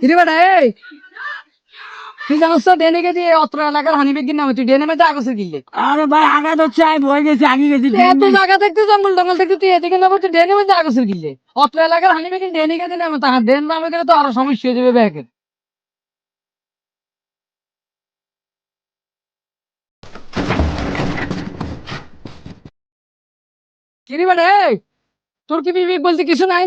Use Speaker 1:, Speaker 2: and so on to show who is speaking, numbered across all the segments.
Speaker 1: কিরে বেটা এই। তুই জানোস তো ডেনে দিয়ে অত্র এলাকার হানি নামে তুই ডেনে মধ্যে আগসে দিলে
Speaker 2: আরে ভাই আগা তো চাই ভয় গেছি আগে গেছি
Speaker 1: এত জায়গা থাকতে জঙ্গল টঙ্গল থাকতে তুই এদিকে নামে তুই ডেনে মধ্যে আগসে দিলে অত্র এলাকার হানি বেগির ডেনে গেছে নামে তাহার ডেন নামে গেলে তো আরও সমস্যা হয়ে যাবে ব্যাগের। কিরে বেটা তোর কি বিবেক বলতে কিছু নাই?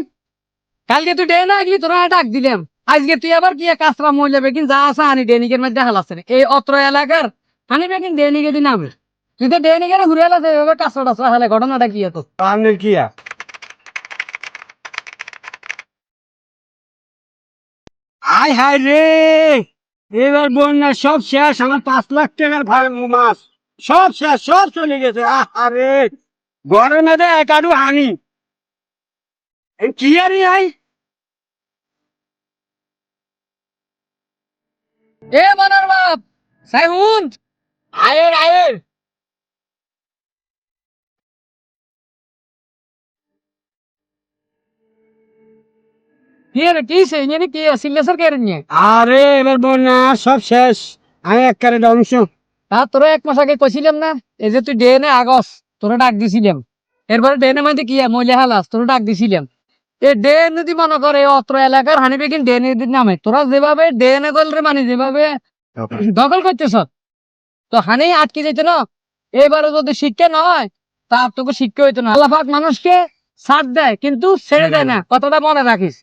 Speaker 1: কালকে তুই ডেনে আগলি তোরা ডাক দিলাম। আজকে তুই আবার কি কাঁচরা মহিলা বেগিন যা আছে হানি ডেনিকের মধ্যে হালাচ্ছে এই অত্র এলাকার হানি বেগিন ডেনিকে দিন নামে তুই তো ডেনিকের ঘুরে এলাছে, এভাবে কাঁচরা টাচরা হালে, ঘটনাটা কি এত?
Speaker 2: কি? আয় হায় রে! এবার বন্যা সব শেষ, আমার পাঁচ লাখ টাকার ভাই মাছ। সব শেষ, সব চলে গেছে। আরে গরমে দে একাডু হানি। কি আরে আই
Speaker 1: এ মনার বাপ সাইহুন
Speaker 2: আয়ের আয়ের
Speaker 1: কি রে কি সে ইনি কি সিলেসার কে রে
Speaker 2: আরে এবার বন্যা সব শেষ আমি একবারে ধ্বংস
Speaker 1: তা তোরা এক মাস আগে কইছিলাম না এই যে তুই ডেনে আগস তোরা ডাক দিছিলাম এরপরে ডেনে মধ্যে কি মহিলা হালাস তোরা ডাক দিছিলাম এ ডেন যদি মনে করে, এই অত্র এলাকার হানিবে কিন্তু ডেনে নামে। তোরা যেভাবে ডেনে গলরে মানে যেভাবে দখল করতেছ, তো হানি আটকে যেত না। এবারে যদি শিক্ষা নয় তার তোকে শিক্ষা হইতো না। আল্লাহ মানুষকে সাথ দেয়, কিন্তু ছেড়ে দেয় না। কথাটা মনে রাখিস।